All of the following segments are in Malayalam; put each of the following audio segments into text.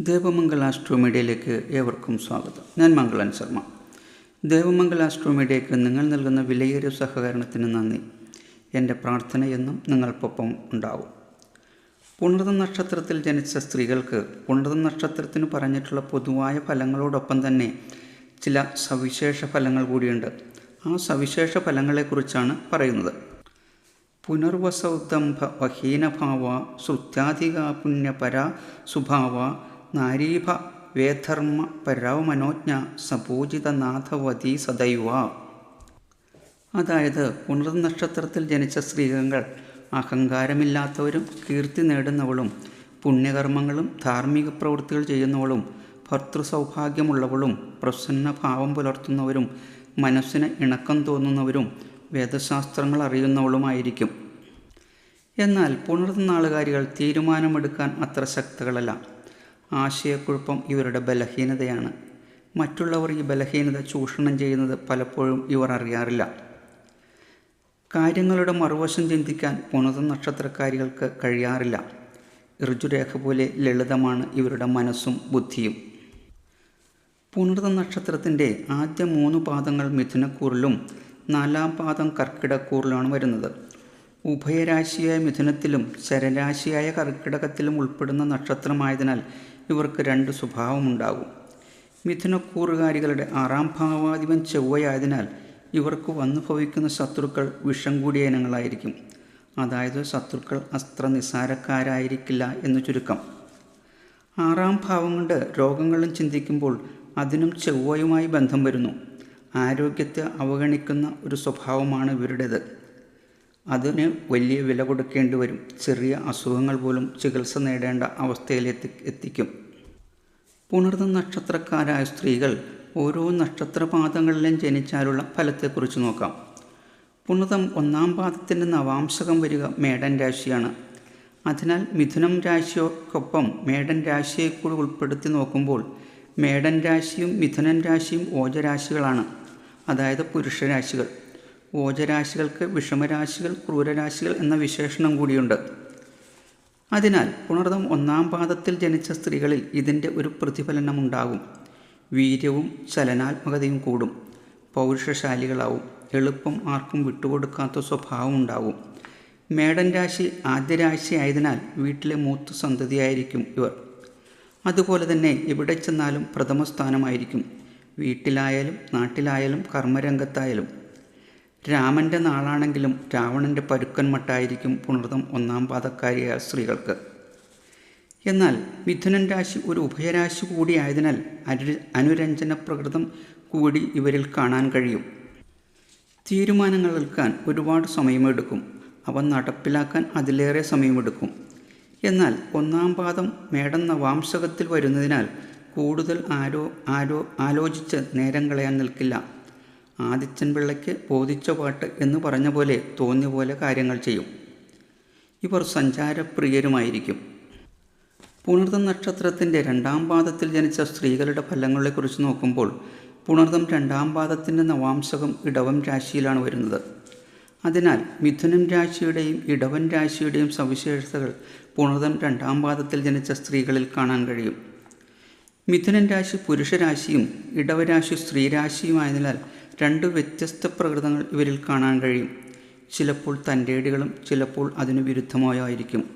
ദേവമംഗൽ ആസ്ട്രോ മീഡിയയിലേക്ക് ഏവർക്കും സ്വാഗതം. ഞാൻ മംഗളൻ ശർമ്മ. ദേവമംഗല ആസ്ട്രോ മീഡിയയ്ക്ക് നിങ്ങൾ നൽകുന്ന വിലയേറിയ സഹകരണത്തിന് നന്ദി. എന്റെ പ്രാർത്ഥനയെന്നും നിങ്ങൾക്കൊപ്പം ഉണ്ടാവും. പുണർത നക്ഷത്രത്തിൽ ജനിച്ച സ്ത്രീകൾക്ക് പുണർത നക്ഷത്രത്തിന് പറഞ്ഞിട്ടുള്ള പൊതുവായ ഫലങ്ങളോടൊപ്പം തന്നെ ചില സവിശേഷ ഫലങ്ങൾ കൂടിയുണ്ട്. ആ സവിശേഷ ഫലങ്ങളെക്കുറിച്ചാണ് പറയുന്നത്. പുനർവസൗദംഭ വഹീനഭാവ ശ്രുത്യാധിക പുണ്യപര സുഭാവ നാരീഭ വേധർമ്മ സപൂജിത നാഥവതി സദൈവ. അതായത് പുണർ നക്ഷത്രത്തിൽ ജനിച്ച സ്ത്രീകൾ അഹങ്കാരമില്ലാത്തവരും കീർത്തി നേടുന്നവളും പുണ്യകർമ്മങ്ങളും ധാർമ്മിക പ്രവൃത്തികൾ ചെയ്യുന്നവളും ഭർത്തൃ സൗഭാഗ്യമുള്ളവളും പ്രസന്ന ഭാവം പുലർത്തുന്നവരും മനസ്സിന് ഇണക്കം തോന്നുന്നവരും വേദശാസ്ത്രങ്ങൾ അറിയുന്നവളുമായിരിക്കും. എന്നാൽ പുണർനാളുകാരികൾ തീരുമാനമെടുക്കാൻ അത്ര ശക്തകളല്ല. ആശയക്കുഴപ്പം ഇവരുടെ ബലഹീനതയാണ്. മറ്റുള്ളവർ ഈ ബലഹീനത ചൂഷണം ചെയ്യുന്നത് പലപ്പോഴും ഇവർ അറിയാറില്ല. കാര്യങ്ങളുടെ മറുവശം ചിന്തിക്കാൻ പുനത നക്ഷത്രക്കാരികൾക്ക് കഴിയാറില്ല. ഋജുരേഖ പോലെ ലളിതമാണ് ഇവരുടെ മനസ്സും ബുദ്ധിയും. പുണർത നക്ഷത്രത്തിന്റെ ആദ്യ മൂന്ന് പാദങ്ങൾ മിഥുനക്കൂറിലും നാലാം പാദം കർക്കിടക്കൂറിലാണ് വരുന്നത്. ഉഭയരാശിയായ മിഥുനത്തിലും ശരരാശിയായ കർക്കിടകത്തിലും ഉൾപ്പെടുന്ന നക്ഷത്രമായതിനാൽ ഇവർക്ക് രണ്ട് സ്വഭാവമുണ്ടാകും. മിഥുനക്കൂറുകാരികളുടെ ആറാം ഭാവാധിപൻ ചൊവ്വയായതിനാൽ ഇവർക്ക് വന്നു ഭവിക്കുന്ന ശത്രുക്കൾ വിഷം കൂടിയ ഇനങ്ങളായിരിക്കും. അതായത് ശത്രുക്കൾ അസ്ത്ര നിസാരക്കാരായിരിക്കില്ല എന്ന് ചുരുക്കം. ആറാം ഭാവം കൊണ്ട് രോഗങ്ങളും ചിന്തിക്കുമ്പോൾ അതിനും ചൊവ്വയുമായി ബന്ധം വരുന്നു. ആരോഗ്യത്തെ അവഗണിക്കുന്ന ഒരു സ്വഭാവമാണ് ഇവരുടേത്. അതിന് വലിയ വില കൊടുക്കേണ്ടി വരും. ചെറിയ അസുഖങ്ങൾ പോലും ചികിത്സ നേടേണ്ട അവസ്ഥയിലെത്തി എത്തിക്കും. പുണർന്ന നക്ഷത്രക്കാരായ സ്ത്രീകൾ ഓരോ നക്ഷത്രപാദങ്ങളിലും ജനിച്ചാലുള്ള ഫലത്തെക്കുറിച്ച് നോക്കാം. പുണർതം ഒന്നാം പാദത്തിന്റെ നവാംശകം വരിക മേടൻ രാശിയാണ്. അതിനാൽ മിഥുനം രാശിയോടൊപ്പം മേടൻ രാശിയെ കൂടി ഉൾപ്പെടുത്തി നോക്കുമ്പോൾ മേടൻ രാശിയും മിഥുനൻ രാശിയും ഓജരാശികളാണ്. അതായത് പുരുഷരാശികൾ. ഓജരാശികൾക്ക് വിഷമരാശികൾ ക്രൂരരാശികൾ എന്ന വിശേഷണം കൂടിയുണ്ട്. അതിനാൽ പുണർദം ഒന്നാം പാദത്തിൽ ജനിച്ച സ്ത്രീകളിൽ ഇതിന്റെ ഒരു പ്രതിഫലനമുണ്ടാകും. വീര്യവും ചലനാത്മകതയും കൂടും. പൗരുഷശാലികളാവും. എളുപ്പം ആർക്കും വിട്ടുകൊടുക്കാത്ത സ്വഭാവം ഉണ്ടാകും. മേടൻ രാശി ആദ്യ രാശി ആയതിനാൽ വീട്ടിലെ മൂത്ത സന്തതിയായിരിക്കും ഇവർ. അതുപോലെ തന്നെ എവിടെ ചെന്നാലും പ്രഥമ സ്ഥാനമായിരിക്കും വീട്ടിലായാലും നാട്ടിലായാലും കർമ്മരംഗത്തായാലും. രാമന്റെ നാളാണെങ്കിലും രാവണന്റെ പരുക്കൻ മട്ടായിരിക്കും പുണർതം ഒന്നാം പാദക്കാരിയായ സ്ത്രീകൾക്ക്. എന്നാൽ മിഥുനൻ രാശി ഒരു ഉഭയരാശി കൂടിയായതിനാൽ അനു അനുരഞ്ജന പ്രകൃതം കൂടി ഇവരിൽ കാണാൻ കഴിയും. തീരുമാനങ്ങൾ എടുക്കാൻ ഒരുപാട് സമയമെടുക്കും. അവ നടപ്പിലാക്കാൻ അതിലേറെ സമയമെടുക്കും. എന്നാൽ ഒന്നാം പാദം മേടം നവാംശകത്തിൽ വരുന്നതിനാൽ കൂടുതൽ ആരോ ആരോ ആലോചിച്ച് നേരം കളയാൻ നിൽക്കില്ല. ആദിത്യൻ പിള്ളയ്ക്ക് ബോധിച്ച പാട്ട് എന്ന് പറഞ്ഞ പോലെ തോന്നിയ പോലെ കാര്യങ്ങൾ ചെയ്യും. ഇവർ സഞ്ചാരപ്രിയരുമായിരിക്കും. പുണർതം നക്ഷത്രത്തിന്റെ രണ്ടാം പാദത്തിൽ ജനിച്ച സ്ത്രീകളുടെ ഫലങ്ങളെക്കുറിച്ച് നോക്കുമ്പോൾ പുണർതം രണ്ടാം പാദത്തിന്റെ നവാംശകം ഇടവം രാശിയിലാണ് വരുന്നത്. അതിനാൽ മിഥുനം രാശിയുടെയും ഇടവൻ രാശിയുടെയും സവിശേഷതകൾ പുണർതം രണ്ടാം പാദത്തിൽ ജനിച്ച സ്ത്രീകളിൽ കാണാൻ കഴിയും. മിഥുനൻ രാശി പുരുഷരാശിയും ഇടവരാശി സ്ത്രീരാശിയുമായതിനാൽ രണ്ട് വ്യത്യസ്ത പ്രകൃതങ്ങൾ ഇവരിൽ കാണാൻ കഴിയും. ചിലപ്പോൾ തന്റെടികളും ചിലപ്പോൾ അതിനു വിരുദ്ധമായായിരിക്കും.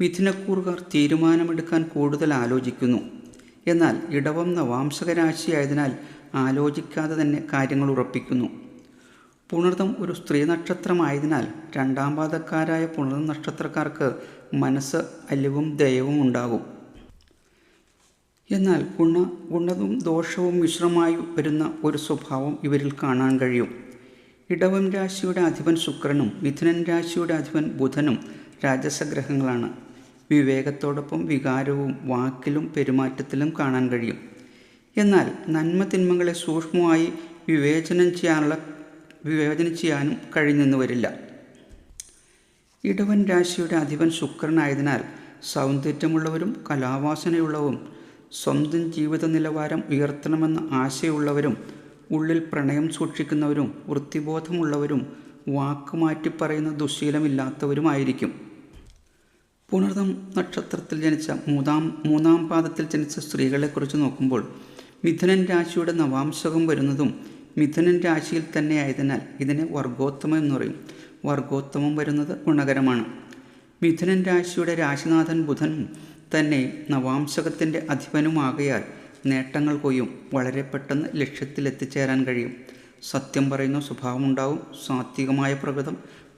മിഥുനക്കൂറുകാർ തീരുമാനമെടുക്കാൻ കൂടുതൽ ആലോചിക്കുന്നു. എന്നാൽ ഇടവം നവാംശകരാശിയായതിനാൽ ആലോചിക്കാതെ തന്നെ കാര്യങ്ങൾ ഉറപ്പിക്കുന്നു. പുണർതം ഒരു സ്ത്രീ നക്ഷത്രമായതിനാൽ രണ്ടാം പാദക്കാരായ പുണർതം നക്ഷത്രക്കാർക്ക് മനസ്സ് അലിവും ദയവും ഉണ്ടാകും. എന്നാൽ ഗുണ ഗുണവും ദോഷവും മിശ്രമായി വരുന്ന ഒരു സ്വഭാവം ഇവരിൽ കാണാൻ കഴിയും. ഇടവം രാശിയുടെ അധിപൻ ശുക്രനും മിഥുനൻ രാശിയുടെ അധിപൻ ബുധനും രാജസഗ്രഹങ്ങളാണ്. വിവേകത്തോടൊപ്പം വികാരവും വാക്കിലും പെരുമാറ്റത്തിലും കാണാൻ കഴിയും. എന്നാൽ നന്മ തിന്മകളെ സൂക്ഷ്മമായി വിവേചനം ചെയ്യാനുള്ള വിവേചനം ചെയ്യാനും കഴിഞ്ഞെന്ന് വരില്ല. ഇടവൻ രാശിയുടെ അധിപൻ ശുക്രനായതിനാൽ സൗന്ദര്യമുള്ളവരും കലാവാസനയുള്ളവരും സ്വന്തം ജീവിത നിലവാരം ഉയർത്തണമെന്ന ആശയമുള്ളവരും ഉള്ളിൽ പ്രണയം സൂക്ഷിക്കുന്നവരും വൃത്തിബോധമുള്ളവരും വാക്കുമാറ്റി പറയുന്ന ദുശീലമില്ലാത്തവരുമായിരിക്കും. പുണർതം നക്ഷത്രത്തിൽ ജനിച്ച മൂന്നാം മൂന്നാം പാദത്തിൽ ജനിച്ച സ്ത്രീകളെക്കുറിച്ച് നോക്കുമ്പോൾ മിഥുനൻ രാശിയുടെ നവാംശകം വരുന്നതും മിഥുനൻ രാശിയിൽ തന്നെ ആയതിനാൽ ഇതിനെ വർഗോത്തമം എന്ന് പറയും. വർഗോത്തമം വരുന്നത് ഗുണകരമാണ്. മിഥുനൻ രാശിയുടെ രാശിനാഥൻ ബുധൻ തന്നെ നവാംശകത്തിന്റെ അധിപനുമാകയാൽ നേട്ടങ്ങൾ കൊയ്യും. വളരെ പെട്ടെന്ന് ലക്ഷ്യത്തിലെത്തിച്ചേരാൻ കഴിയും. സത്യം പറയുന്ന സ്വഭാവമുണ്ടാവും. സാത്വികമായ പ്രകൃതം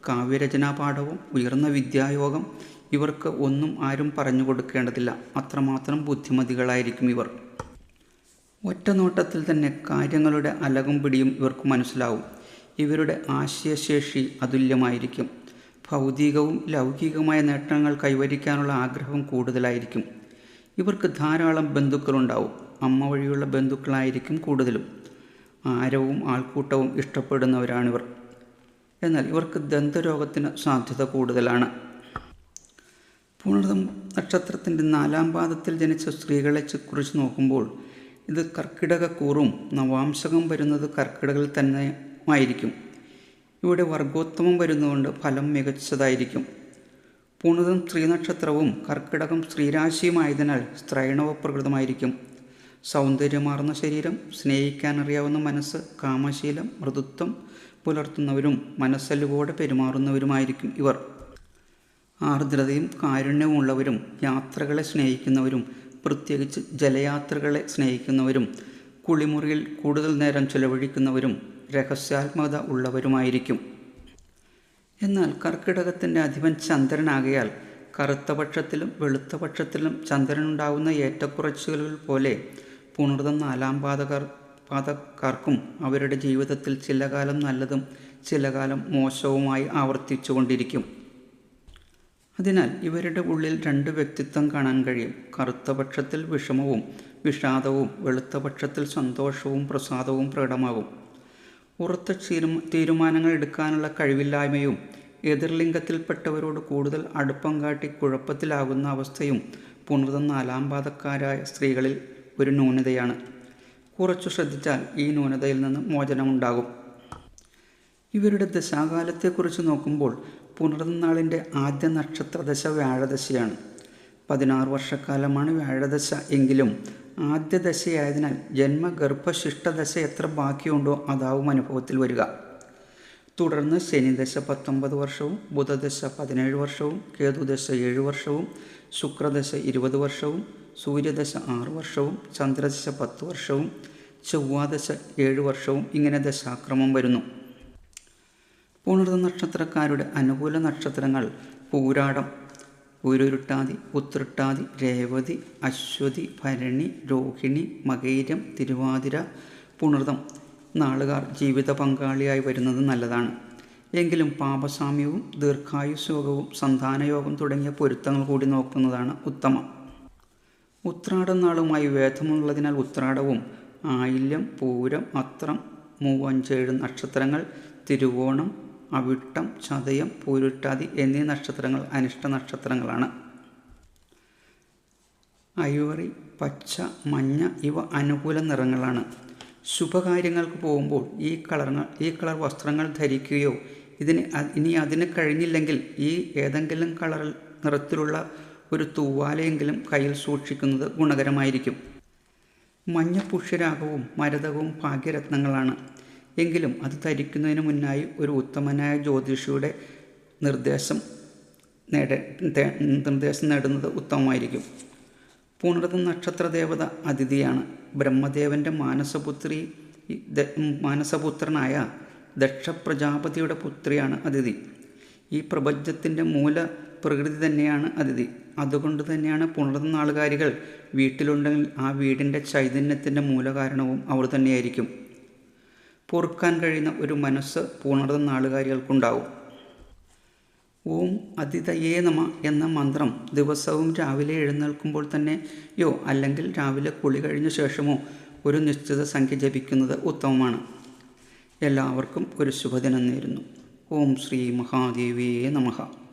കാവ്യരചനാ പാഠവും ഉയർന്ന വിദ്യായോഗം ഇവർക്ക് ഒന്നും ആരും പറഞ്ഞു കൊടുക്കേണ്ടതില്ല. അത്രമാത്രം ബുദ്ധിമതികളായിരിക്കും ഇവർ. ഒറ്റ നോട്ടത്തിൽ തന്നെ കാര്യങ്ങളുടെ അലകും പിടിയും ഇവർക്ക് മനസ്സിലാവും. ഇവരുടെ ആശയശേഷി അതുല്യമായിരിക്കും. ഭൗതികവും ലൗകികമായ നേട്ടങ്ങൾ കൈവരിക്കാനുള്ള ആഗ്രഹം കൂടുതലായിരിക്കും. ഇവർക്ക് ധാരാളം ബന്ധുക്കളുണ്ടാവും. അമ്മ വഴിയുള്ള ബന്ധുക്കളായിരിക്കും കൂടുതലും. ആരവും ആൾക്കൂട്ടവും ഇഷ്ടപ്പെടുന്നവരാണിവർ. എന്നാൽ ഇവർക്ക് ദന്തരോഗത്തിന് സാധ്യത കൂടുതലാണ്. പുണർതം നക്ഷത്രത്തിന്റെ നാലാം പാദത്തിൽ ജനിച്ച സ്ത്രീകളെ കുറിച്ച് നോക്കുമ്പോൾ ഇത് കർക്കിടക കൂറും നവാംശകം വരുന്നത് കർക്കിടകത്തിൽ തന്നെ ആയിരിക്കും ഇവിടെ വർഗോത്തമം വരുന്നതുകൊണ്ട് ഫലം മികച്ചതായിരിക്കും. പൂണതം സ്ത്രീനക്ഷത്രവും കർക്കിടകം സ്ത്രീരാശിയുമായതിനാൽ സ്ത്രൈണവ പ്രകൃതമായിരിക്കും. സൗന്ദര്യമാർന്ന ശരീരം സ്നേഹിക്കാനറിയാവുന്ന മനസ്സ് കാമശീലം മൃദുത്വം പുലർത്തുന്നവരും മനസ്സലിവോടെ പെരുമാറുന്നവരുമായിരിക്കും ഇവർ. ആർദ്രതയും കാരുണ്യവും ഉള്ളവരും യാത്രകളെ സ്നേഹിക്കുന്നവരും പ്രത്യേകിച്ച് ജലയാത്രകളെ സ്നേഹിക്കുന്നവരും കുളിമുറിയിൽ കൂടുതൽ നേരം ചെലവഴിക്കുന്നവരും രഹസ്യാത്മകത ഉള്ളവരുമായിരിക്കും എന്നാൽ കർക്കിടകത്തിന്റെ അധിപൻ ചന്ദ്രനാകയാൽ കറുത്ത പക്ഷത്തിലും വെളുത്ത പക്ഷത്തിലും ചന്ദ്രനുണ്ടാകുന്ന ഏറ്റക്കുറച്ചുകൾ പോലെ പുണർതം നാലാം പാതകർ പാതക്കാർക്കും അവരുടെ ജീവിതത്തിൽ ചില കാലം നല്ലതും ചില കാലം മോശവുമായി ആവർത്തിച്ചു കൊണ്ടിരിക്കും അതിനാൽ ഇവരുടെ ഉള്ളിൽ രണ്ട് വ്യക്തിത്വം കാണാൻ കഴിയും. കറുത്ത പക്ഷത്തിൽ വിഷമവും വിഷാദവും വെളുത്ത പക്ഷത്തിൽ സന്തോഷവും പ്രസാദവും പ്രകടമാകും. ഉറച്ച തീരുമാനങ്ങൾ എടുക്കാനുള്ള കഴിവില്ലായ്മയും എതിർലിംഗത്തിൽപ്പെട്ടവരോട് കൂടുതൽ അടുപ്പം കാട്ടി കുഴപ്പത്തിലാകുന്ന അവസ്ഥയും പുണർന്ന നാലാം പാതക്കാരായ സ്ത്രീകളിൽ ഒരു ന്യൂനതയാണ്. കുറച്ചു ശ്രദ്ധിച്ചാൽ ഈ ന്യൂനതയിൽ നിന്ന് മോചനമുണ്ടാകും. ഇവരുടെ ദശാകാലത്തെക്കുറിച്ച് നോക്കുമ്പോൾ പുണർന്നാളിന്റെ ആദ്യ നക്ഷത്ര നക്ഷത്രദശ വ്യാഴദശയാണ്. പതിനാറ് വർഷക്കാലമാണ് വ്യാഴദശ എങ്കിലും ആദ്യ ദശയായതിനാൽ ജന്മഗർഭശിഷ്ടദശ എത്ര ബാക്കിയുണ്ടോ അതാവും അനുഭവത്തിൽ വരിക. തുടർന്ന് ശനിദശ പത്തൊമ്പത് വർഷവും ബുധദശ പതിനേഴ് വർഷവും കേതുദശ ഏഴ് വർഷവും ശുക്രദശ ഇരുപത് വർഷവും സൂര്യദശ ആറ് വർഷവും ചന്ദ്രദശ പത്ത് വർഷവും ചൊവ്വാദശ ഏഴ് വർഷവും ഇങ്ങനെ ദശാക്രമം വരുന്നു. പുണർത നക്ഷത്രക്കാരുടെ അനുകൂല നക്ഷത്രങ്ങൾ പൂരാടം ഉരുരുട്ടാതി ഉത്രട്ടാതി രേവതി അശ്വതി ഭരണി രോഹിണി മകൈരം തിരുവാതിര പുണർതം നാളുകാർ ജീവിത പങ്കാളിയായി വരുന്നത് നല്ലതാണ്. എങ്കിലും പാപസാമ്യവും ദീർഘായുസ്യോഗവും സന്താനയോഗം തുടങ്ങിയ പൊരുത്തങ്ങൾ കൂടി നോക്കുന്നതാണ് ഉത്തമം. ഉത്രാടം നാളുമായി വേദമുള്ളതിനാൽ ഉത്രാടവും ആയില്യം പൂരം അത്രം മൂവഞ്ചേഴ് നക്ഷത്രങ്ങൾ തിരുവോണം അവിട്ടം ചതയം പൂരുട്ടാതി എന്നീ നക്ഷത്രങ്ങൾ അനിഷ്ട നക്ഷത്രങ്ങളാണ്. ഐവറി പച്ച മഞ്ഞ ഇവ അനുകൂല നിറങ്ങളാണ്. ശുഭകാര്യങ്ങൾക്ക് പോകുമ്പോൾ ഈ കളറുകൾ ഈ കളർ വസ്ത്രങ്ങൾ ധരിക്കുകയോ ഇതിന് ഇനി അതിന് കഴിഞ്ഞില്ലെങ്കിൽ ഈ ഏതെങ്കിലും കളർ നിറത്തിലുള്ള ഒരു തൂവാലയെങ്കിലും കയ്യിൽ സൂക്ഷിക്കുന്നത് ഗുണകരമായിരിക്കും. മഞ്ഞ പുഷ്യരാഗവും മരതകവും ഭാഗ്യരത്നങ്ങളാണ്. എങ്കിലും അത് ധരിക്കുന്നതിന് മുന്നായി ഒരു ഉത്തമനായ ജ്യോതിഷിയുടെ നിർദ്ദേശം നേടേ നിർദ്ദേശം നേടുന്നത് ഉത്തമമായിരിക്കും. പുണർത നക്ഷത്ര ദേവത അതിഥിയാണ്. ബ്രഹ്മദേവന്റെ മാനസപുത്രി മാനസപുത്രനായ ദക്ഷ പ്രജാപതിയുടെ പുത്രിയാണ് അതിഥി. ഈ പ്രപഞ്ചത്തിന്റെ മൂല പ്രകൃതി തന്നെയാണ് അതിഥി. അതുകൊണ്ട് തന്നെയാണ് പുണർന്ന നാളുകാരികൾ വീട്ടിലുണ്ടെങ്കിൽ ആ വീടിന്റെ ചൈതന്യത്തിന്റെ മൂലകാരണവും അവർ തന്നെയായിരിക്കും. പൊറുക്കാൻ കഴിയുന്ന ഒരു മനസ്സ് പുണർന്ന നാളുകാരികൾക്കുണ്ടാവും. ഓം അതിഥയേ നമ എന്ന മന്ത്രം ദിവസവും രാവിലെ എഴുന്നേൽക്കുമ്പോൾ തന്നെ യോ അല്ലെങ്കിൽ രാവിലെ കുളി കഴിഞ്ഞ ശേഷമോ ഒരു നിശ്ചിത സംഖ്യ ജപിക്കുന്നത് ഉത്തമമാണ്. എല്ലാവർക്കും ഒരു ശുഭദിനം നേരുന്നു. ഓം ശ്രീ മഹാദേവിയേ നമഃ.